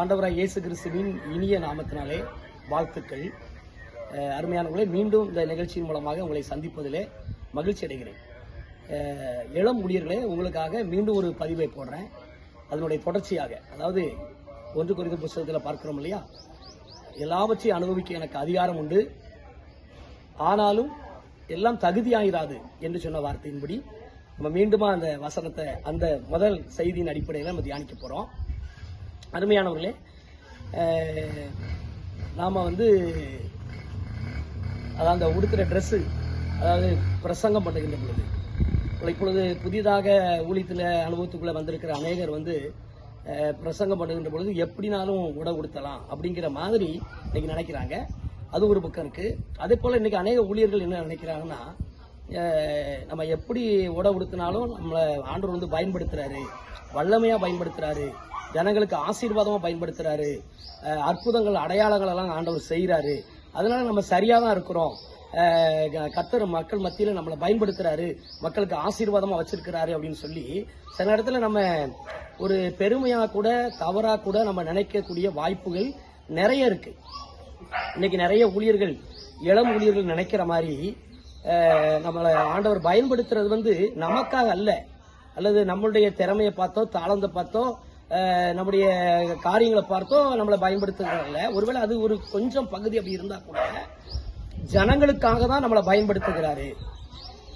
ஆண்டவராய் இயேசு கிறிஸ்துவின் இனிய நாமத்தினாலே வாழ்த்துக்கள். அருமையானவர்களே மீண்டும் இந்த நிகழ்ச்சியின் மூலமாக உங்களை சந்திப்பதிலே மகிழ்ச்சி அடைகிறேன். இளம் ஊழியர்களே உங்களுக்காக மீண்டும் ஒரு பதிவை போடுறேன். அதனுடைய தொடர்ச்சியாக அதாவது ஒன்று குறித்த புஸ்தகத்தில் பார்க்குறோம் இல்லையா? எல்லாவற்றையும் அனுபவிக்க எனக்கு அதிகாரம் உண்டு. ஆனாலும் எல்லாம் தகுதியாயிராது என்று சொன்ன வார்த்தையின்படி நம்ம மீண்டுமா அந்த வசனத்தை அந்த முதல் செய்தியின் அடிப்படையில் நம்ம தியானிக்க போகிறோம் அருமையானவர்களே நாம் வந்து அதாவது அந்த உடுத்துகிற ட்ரெஸ்ஸு அதாவது பிரசங்கம் பண்ணுகின்ற பொழுது இப்பொழுது புதிதாக ஊழியத்தில் அனுபவத்துக்குள்ளே வந்திருக்கிற அநேகர் வந்து பிரசங்கம் பண்ணுகின்ற பொழுது எப்படினாலும் உட உடுத்தலாம் அப்படிங்கிற மாதிரி இன்னைக்கு நினைக்கிறாங்க. அது ஒரு பக்கம் இருக்குது அதே போல் இன்றைக்கி அநேக ஊழியர்கள் என்ன நினைக்கிறாங்கன்னா நம்ம எப்படி உட உடுத்தினாலும் நம்மளை ஆண்டவர் வந்து பயன்படுத்துறாரு வல்லமையாக பயன்படுத்துகிறாரு ஜனங்களுக்கு ஆசீர்வாதமாக பயன்படுத்துகிறாரு அற்புதங்கள் அடையாளங்கள் எல்லாம் ஆண்டவர் செய்கிறாரு அதனால நம்ம சரியாக தான் இருக்கிறோம். கத்தர் க- மக்கள் மத்தியில் நம்மளை பயன்படுத்துகிறாரு மக்களுக்கு ஆசீர்வாதமாக வச்சிருக்கிறாரு அப்படின்னு சொல்லி சில இடத்துல நம்ம ஒரு பெருமையாக கூட தவறாக கூட நம்ம நினைக்கக்கூடிய வாய்ப்புகள் நிறைய இருக்கு. இன்னைக்கு நிறைய ஊழியர்கள் இளம் ஊழியர்கள் நினைக்கிற மாதிரி நம்மளை ஆண்டவர் பயன்படுத்துறது வந்து நமக்காக அல்ல. அல்லது நம்மளுடைய திறமையை பார்த்தோ தாளந்தை பார்த்தோ நம்முடைய காரியங்களை பார்த்தும் நம்மளை பயன்படுத்துகிறதில்ல ஒருவேளை அது ஒரு கொஞ்சம் பகுதி அப்படி இருந்தா கூட ஜனங்களுக்காக தான் நம்மளை பயன்படுத்துகிறாரு.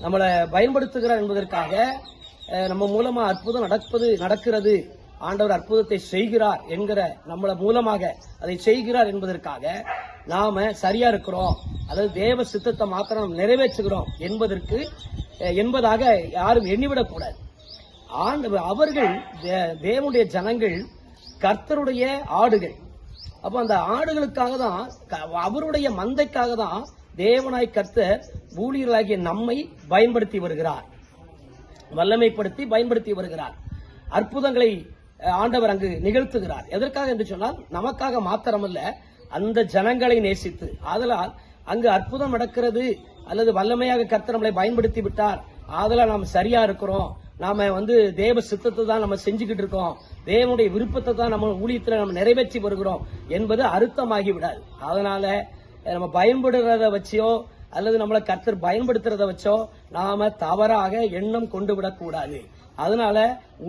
நம்மளை பயன்படுத்துகிறார் என்பதற்காக நம்ம மூலமா அற்புதம் நடப்பது நடக்கிறது. ஆண்டவர் அற்புதத்தை செய்கிறார் என்கிற நம்மளை மூலமாக அதை செய்கிறார் என்பதற்காக நாம சரியா இருக்கிறோம். அதாவது தேவ சித்தத்தை மாத்திரம் நிறைவேற்றுகிறோம் என்பதற்கு என்பதாக யாரும் எண்ணிவிடக்கூடாது. அவர்கள் தேவனுடைய ஜனங்கள் கர்த்தருடைய ஆடுகள். அப்ப அந்த ஆடுகளுக்காக தான் க- அவருடைய மந்தைக்காக தான் தேவனாய் கர்த்தர் ஊழியர்களாகிய நம்மை பயன்படுத்தி வருகிறார். வல்லமைப்படுத்தி பயன்படுத்தி வருகிறார். அற்புதங்களை ஆண்டவர் அங்கு நிகழ்த்துகிறார். எதற்காக என்று சொன்னால் நமக்காக மாத்திரமல்ல அந்த ஜனங்களை நேசித்து. ஆதலால் அங்கு அற்புதம் நடக்கிறது அல்லது வல்லமையாக கர்த்தர் நம்மளை பயன்படுத்தி விட்டார் ஆதலால் நாம் சரியா இருக்கிறோம் நாம வந்து தேவ சித்தத்தை தான் நம்ம செஞ்சுக்கிட்டு இருக்கோம். தேவனுடைய விருப்பத்தை தான் நம்ம ஊழியத்துல நம்ம நிறைவேற்றி வருகிறோம் என்பது அர்த்தமாகி விடாது அதனால நம்ம பயன்படுறத வச்சியோ அல்லது நம்மளை கர்த்தர் பயன்படுத்துறத வச்சோ நாம தவறாக எண்ணம் கொண்டு விடக்கூடாது. அதனால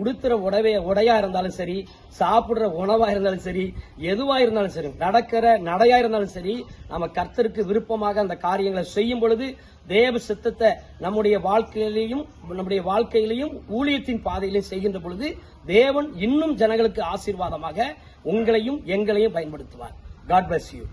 உடுத்துற உடவைய உடையா இருந்தாலும் சரி சாப்பிடுற உணவா இருந்தாலும் சரி எதுவா இருந்தாலும் சரி நடக்கிற நடையா இருந்தாலும் சரி நம்ம கர்த்தருக்கு விருப்பமாக அந்த காரியங்களை செய்யும் பொழுது தேவ சித்தத்தை நம்முடைய வாழ்க்கையிலையும் நம்முடைய வாழ்க்கையிலையும் ஊழியத்தின் பாதையிலையும் செய்கின்ற பொழுது தேவன் இன்னும் ஜனங்களுக்கு ஆசீர்வாதமாக உங்களையும் எங்களையும் பயன்படுத்துவார். God bless you